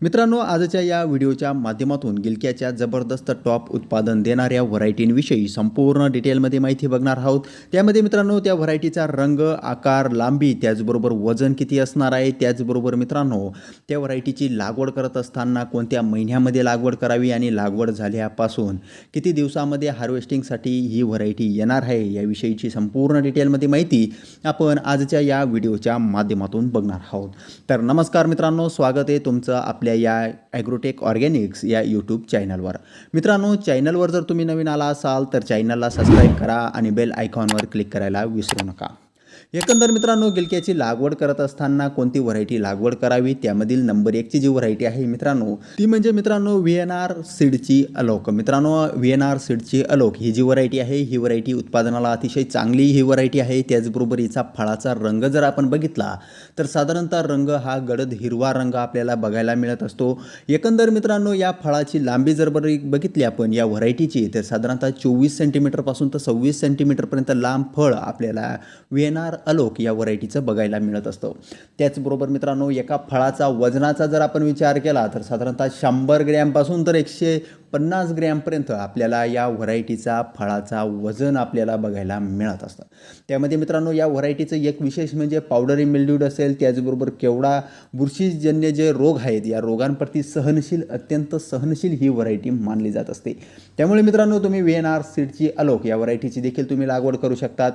मित्रांनो आजच्या या व्हिडिओच्या माध्यमातून गिलक्याच्या जबरदस्त टॉप उत्पादन देणाऱ्या व्हरायटींविषयी संपूर्ण डिटेलमध्ये माहिती बघणार आहोत. त्यामध्ये मित्रांनो त्या व्हरायटीचा रंग आकार लांबी त्याचबरोबर वजन किती असणार आहे त्याचबरोबर मित्रांनो त्या व्हरायटीची लागवड करत असताना कोणत्या महिन्यामध्ये लागवड करावी आणि लागवड झाल्यापासून किती दिवसामध्ये हार्वेस्टिंगसाठी ही व्हरायटी येणार आहे याविषयीची संपूर्ण डिटेलमध्ये माहिती आपण आजच्या या व्हिडिओच्या माध्यमातून बघणार आहोत. तर नमस्कार मित्रांनो स्वागत आहे तुमचं आपल्या या ॲग्रोटेक ऑर्गॅनिक्स या यूट्यूब चॅनलवर. मित्रांनो चॅनलवर जर तुम्ही नवीन आला असाल तर चॅनलला सबस्क्राईब करा आणि बेल आयकॉनवर क्लिक करायला विसरू नका. एकंदर मित्रांनो गिलक्याची लागवड करत असताना कोणती व्हरायटी लागवड करावी? त्यामधील नंबर एकची जी व्हरायटी आहे मित्रांनो ती म्हणजे मित्रांनो व्ही एन आर सीडची अलोक. मित्रांनो व्ही एन आर सीडची अलोक ही जी व्हरायटी आहे ही व्हरायटी उत्पादनाला अतिशय चांगली ही व्हरायटी आहे. त्याचबरोबर हिचा फळाचा रंग जर आपण बघितला तर साधारणतः रंग हा गडद हिरवा रंग आपल्याला बघायला मिळत असतो. एकंदर मित्रांनो या फळाची लांबी जर बरी बघितली आपण या व्हरायटीची तर साधारणतः चोवीस सेंटीमीटरपासून तर सव्वीस सेंटीमीटरपर्यंत लांब फळ आपल्याला व्ही एन आर अलोक या व्हरायटीचं बघायला मिळत असतं. त्याचबरोबर मित्रांनो एका फळाचा वजनाचा जर आपण विचार केला तर साधारणतः शंभर ग्रॅमपासून तर एकशे पन्नास ग्रॅमपर्यंत आपल्याला या व्हरायटीचा फळाचा वजन आपल्याला बघायला मिळत असतं. त्यामध्ये मित्रांनो या व्हरायटीचं एक विशेष म्हणजे पावडरी मिल्ड्यूड असेल त्याचबरोबर केवढा बुरशीजन्य जे रोग आहेत या रोगांप्रती सहनशील अत्यंत सहनशील ही व्हरायटी मानली जात असते. त्यामुळे मित्रांनो तुम्ही व्ही एन आर सीडची अलोक या व्हरायटीची देखील तुम्ही लागवड करू शकतात.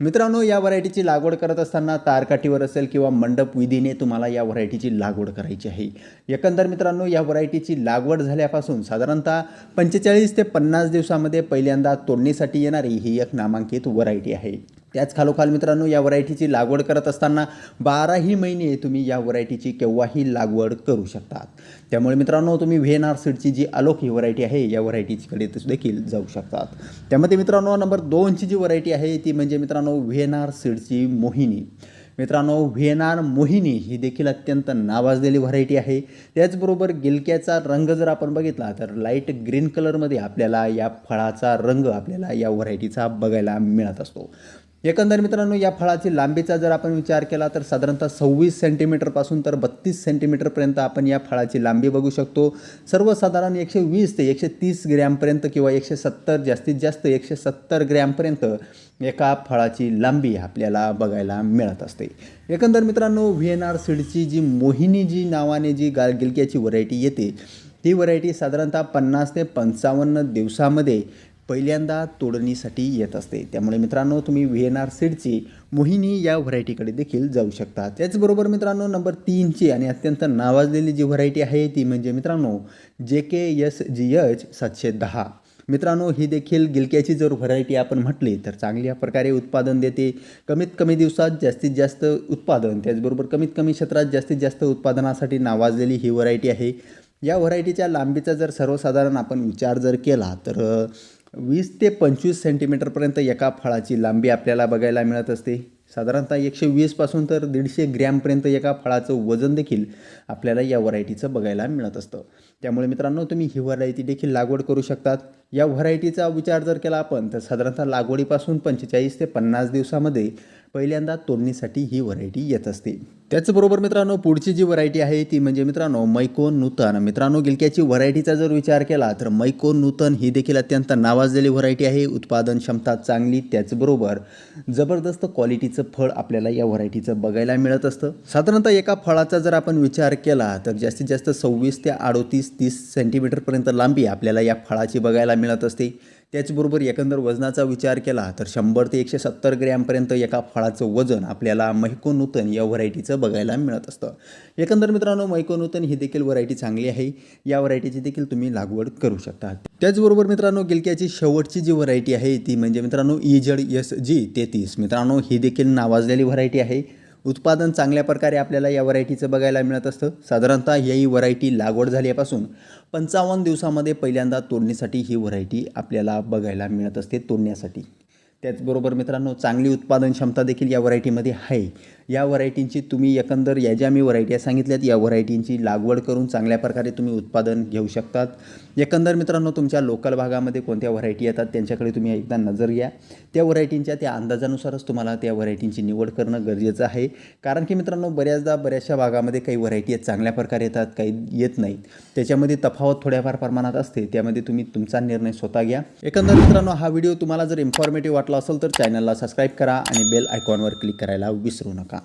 मित्रांनो या व्हरायटीची लागवड करत असताना तारकाठीवर असेल किंवा मंडप विधीने तुम्हाला या व्हरायटीची लागवड करायची आहे. एकंदर मित्रांनो या व्हरायटीची लागवड झाल्यापासून साधारणतः पंचेचाळीस ते पन्नास दिवसामध्ये पहिल्यांदा तोडणीसाठी येणारी ही एक नामांकित व्हरायटी आहे. त्याच खालोखाल मित्रांनो या व्हरायटीची लागवड करत असताना बाराही महिने तुम्ही या व्हरायटीची केव्हाही लागवड करू शकतात. त्यामुळे मित्रांनो तुम्ही व्हेन आर सीडची जी अलोक ही व्हरायटी आहे या व्हरायटीकडे देखील जाऊ शकतात. त्यामध्ये मित्रांनो नंबर दोनची जी व्हरायटी आहे ती म्हणजे मित्रांनो व्हेन आर सीडची मोहिनी. मित्रांनो व्हिएनार मोहिनी ही देखील अत्यंत नावाजलेली व्हरायटी आहे. त्याचबरोबर गिलक्याचा रंग जर आपण बघितला तर लाइट ग्रीन कलरमध्ये आपल्याला या फळाचा रंग आपल्याला या व्हरायटीचा बघायला मिळत असतो. एकंदर मित्रांनो या फळाची लांबीचा जर आपण विचार केला तर साधारणतः सव्वीस सेंटीमीटरपासून तर बत्तीस सेंटीमीटरपर्यंत आपण या फळाची लांबी बघू शकतो. सर्वसाधारण एकशे वीस ते एकशे तीस ग्रॅमपर्यंत किंवा एकशे सत्तर जास्तीत जास्त एकशे सत्तर ग्रॅमपर्यंत एका फळाची लांबी आपल्याला बघायला मिळत असते. एकंदर मित्रांनो व्ही एन आर सीडची जी मोहिनी जी नावाने जी गा गिलक्याची व्हरायटी येते ती व्हरायटी साधारणतः पन्नास ते पंचावन्न दिवसामध्ये पहिल्यांदा तोडणीसाठी येत असते. त्यामुळे मित्रांनो तुम्ही व्ही एन आर सीडची मोहिनी या व्हरायटीकडे देखील जाऊ शकता. त्याचबरोबर मित्रांनो नंबर तीनची आणि अत्यंत नावाजलेली जी व्हरायटी आहे ती म्हणजे मित्रांनो जे के एस जी एच सातशे दहा. मित्रांनो ही देखील गिलक्याची जर व्हरायटी आपण म्हटली तर चांगल्या प्रकारे उत्पादन देते. कमीत कमी दिवसात जास्तीत जास्त उत्पादन त्याचबरोबर कमीत कमी क्षेत्रात जास्तीत जास्त उत्पादनासाठी नावाजलेली ही व्हरायटी आहे. या व्हरायटीच्या लांबीचा जर सर्वसाधारण आपण विचार जर केला तर वीस ते पंचवीस सेंटीमीटरपर्यंत एका फळाची लांबी आपल्याला बघायला मिळत असते. साधारणतः एकशे वीसपासून तर दीडशे ग्रॅमपर्यंत एका फळाचं वजन देखील आपल्याला या व्हरायटीचं बघायला मिळत असतं. त्यामुळे मित्रांनो तुम्ही ही व्हरायटी देखील लागवड करू शकतात. या व्हरायटीचा विचार जर केला आपण तर साधारणतः लागवडीपासून पंचेचाळीस ते पन्नास दिवसामध्ये पहिल्यांदा तोडणीसाठी ही व्हरायटी येत असते. त्याचबरोबर मित्रांनो पुढची जी व्हरायटी आहे ती म्हणजे मित्रांनो मैको नूतन मित्रांनो गिलक्याची व्हरायटीचा जर विचार केला तर मैको नूतन ही देखील अत्यंत नावाजलेली व्हरायटी आहे. उत्पादन क्षमता चांगली त्याचबरोबर जबरदस्त क्वालिटीचं फळ आपल्याला या व्हरायटीचं बघायला मिळत असतं. साधारणतः एका फळाचा जर आपण विचार केला तर जास्तीत जास्त सव्वीस ते अडोतीस तीस सेंटीमीटरपर्यंत लांबी आपल्याला या फळाची बघायला मिळत असते. त्याचबरोबर एकंदर वजनाचा विचार केला तर शंभर ते एकशे सत्तर ग्रॅमपर्यंत एका फळाचं वजन आपल्याला मैको नूतन या व्हरायटीचं बघायला मिळत असतं. एकंदर मित्रांनो मैकोनूतन ही देखील व्हरायटी चांगली आहे. या व्हरायटीची देखील तुम्ही लागवड करू शकता त्याचबरोबर मित्रांनो गिलक्याची शेवटची जी व्हरायटी आहे ती म्हणजे मित्रांनो इजड एस जी तेहतीस. मित्रांनो ही देखील नावाजलेली व्हरायटी आहे. उत्पादन चांगल्या प्रकारे आपल्याला या व्हरायटीचं बघायला मिळत असतं. साधारणतः ही व्हरायटी लागवड झाल्यापासून पंचावन्न दिवसामध्ये पहिल्यांदा तोडणीसाठी ही व्हरायटी आपल्याला बघायला मिळत असते तोडण्यासाठी. त्याचबरोबर मित्रांनो चांगली उत्पादन क्षमता देखील या व्हरायटीमध्ये आहे. या व्हरायटींची तुम्ही एकंदर या ज्या मी व्हरायटी सांगितल्यात या व्हरायटींची लागवड करून चांगल्या प्रकारे तुम्ही उत्पादन घेऊ शकतात. एकंदर मित्रांनो तुमच्या लोकल भागामध्ये कोणत्या व्हरायटी येतात त्यांच्याकडे तुम्ही एकदा नजर घ्या. त्या व्हरायटींच्या त्या अंदाजानुसारच तुम्हाला त्या व्हरायटींची निवड करणं गरजेचं आहे. कारण की मित्रांनो बऱ्याचदा बऱ्याचशा भागामध्ये काही व्हरायटी आहेत चांगल्या प्रकारे येतात काही येत नाहीत. त्याच्यामध्ये तफावत थोड्याफार प्रमाणात असते त्यामध्ये तुम्ही तुमचा निर्णय स्वतः घ्या. एकंदर मित्रांनो हा व्हिडिओ तुम्हाला जर इन्फॉर्मेटिव्ह वाटला वाटला असेल तर चॅनलला सबस्क्राईब करा आणि बेल आयकॉनवर क्लिक करायला विसरू नका.